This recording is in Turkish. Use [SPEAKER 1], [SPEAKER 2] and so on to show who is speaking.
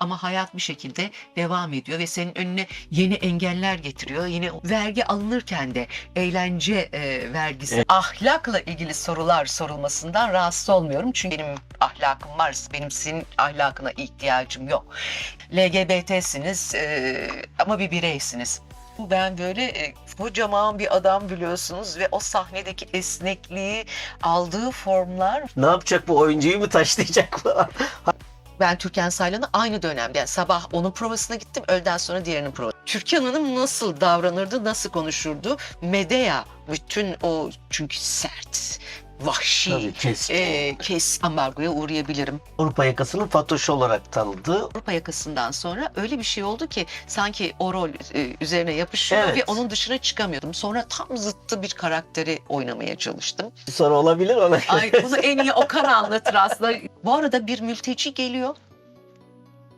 [SPEAKER 1] ama hayat bir şekilde devam ediyor ve senin önüne yeni engeller getiriyor. Yeni vergi alınırken de eğlence e, vergisi,
[SPEAKER 2] Evet.
[SPEAKER 1] ahlakla ilgili sorular sorulmasından rahatsız olmuyorum. Çünkü benim ahlakım var. Benim senin ahlakına ihtiyacım yok. LGBT'siniz e, ama bir bireysiniz. Ben böyle e, kocaman bir adam biliyorsunuz ve o sahnedeki esnekliği, aldığı formlar
[SPEAKER 2] Ne yapacak bu oyuncuyu mu taşlayacak bu?
[SPEAKER 1] Ben Türkan Saylan'ı aynı dönemde yani sabah onun provasına gittim öğleden sonra diğerinin provasına. Türkan Hanım nasıl davranırdı, nasıl konuşurdu? Medea bütün o çünkü sert, vahşi,
[SPEAKER 2] Tabii kesin.
[SPEAKER 1] e, kes ambargoya uğrayabilirim.
[SPEAKER 2] Avrupa yakasının Fatoş'u olarak tanıdı.
[SPEAKER 1] Avrupa yakasından sonra öyle bir şey oldu ki sanki o rol e, üzerine yapışıyor
[SPEAKER 2] Evet.
[SPEAKER 1] ve onun dışına çıkamıyordum. Sonra tam zıttı bir karakteri oynamaya çalıştım.
[SPEAKER 2] Bir soru olabilir ona.
[SPEAKER 1] Ay bunu en iyi Okan anlatır aslında. Bu arada bir mülteci geliyor.